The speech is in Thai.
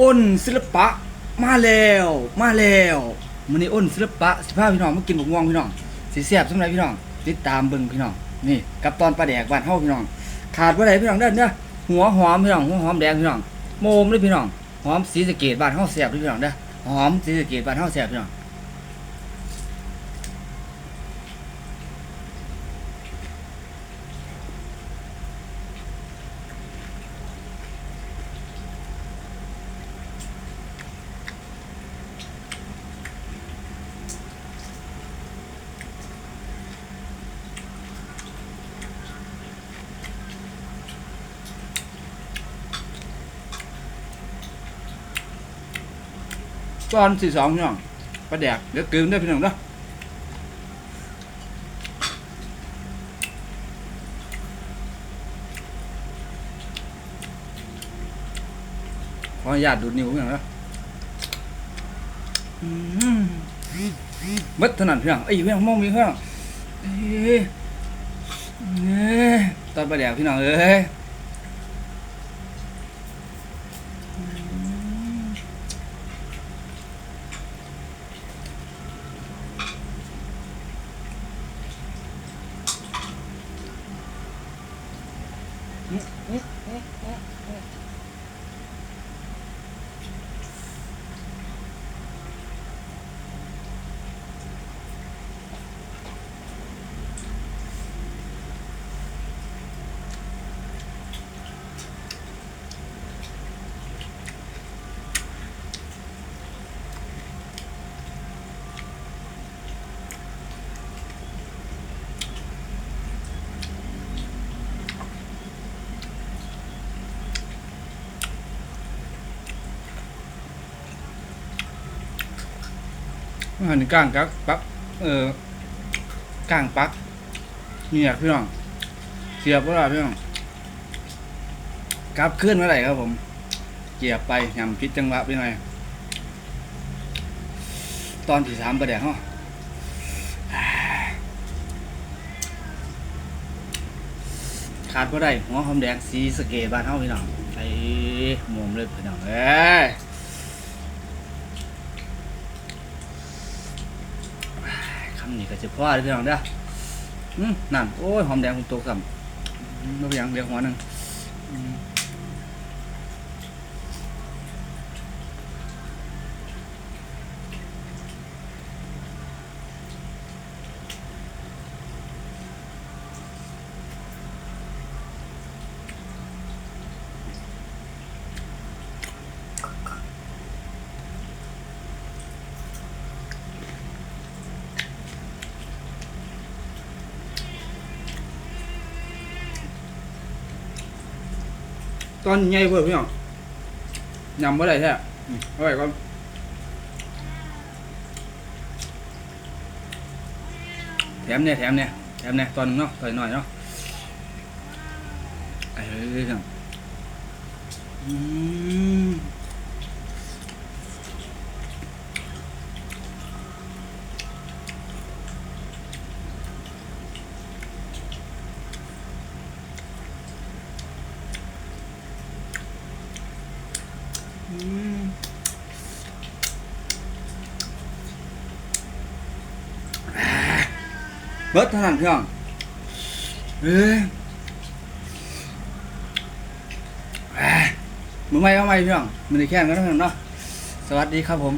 อ้นศิลปะมาแล้วมาแล้วมันนี่อ้นศิลปะสิพาพี่น้องมากินบักม่วงพี่น้องสิแซ่บสำหรับพี่น้องติดตามเบิ่งพี่น้องนี่กับตอนปลาแดกบ้านเฮาพี่น้อง ขาดว่าไรพี่น้องเด้อเด้อหัวหอมพี่น้องหัวหอมแดงพี่น้องโมมเลยพี่น้องหอมสีสะเกดบ้านเฮาแซ่บเลยพี่น้องเด้อหอมสีสะเกดบ้านเฮาแซ่บพี่น้อง ตอนที่สองพี่น้องปลาแดกเดี๋ยวกลืนได้พี่น้องเด้อขออนุญาตดูดนิ้วพี่น้องเด้ออืมเบิดเท่านั้นพี่น้องเอ้ยพี่น้องมองมีพี่น้องเอ้ยเอ้ยตอนปลาแดกพี่น้องเอ้ย นี่นี่นี่นี่ หันก้างกักปักเออก้างปักเนี่ยพี่น้องเสียบว่าพี่น้องกลับขึ้นเมื่อไหร่ครับผมเกียบไปยำพิษจังหวะไปหน่อยตอนที่สามประเดี๋ยวเนาะขาดก็ได้หัวหอมแดงสีสเกตบ้านเฮาพี่น้องไอ้หมุมเลยพี่น้องเอ้ ยคำนี้ก็จะพ่อเลยพี่น้องเด้ออืมนั่นโอ้ยหอมแดงคุณตกซ้ำอืมไม่เป็นหยังเดียวหัวหนึ่ง ตอนใหญ่เพิ่มพี่น้องยำเมื่อไรแท้อืมเอาไว้ก่อนแถมเนี่ยแถมเนี่ยแถมเนี่ยตอนหนึงเนาะตอนหน่อยเนาะเอ้ยพี่น้องอืม เบิดเท่านั้นพี่น้อนเอ้ยมือไม่เอาไม่เพื่อนมันได้แค่นั้นเพื่อนเนาะสวัสดีครับผม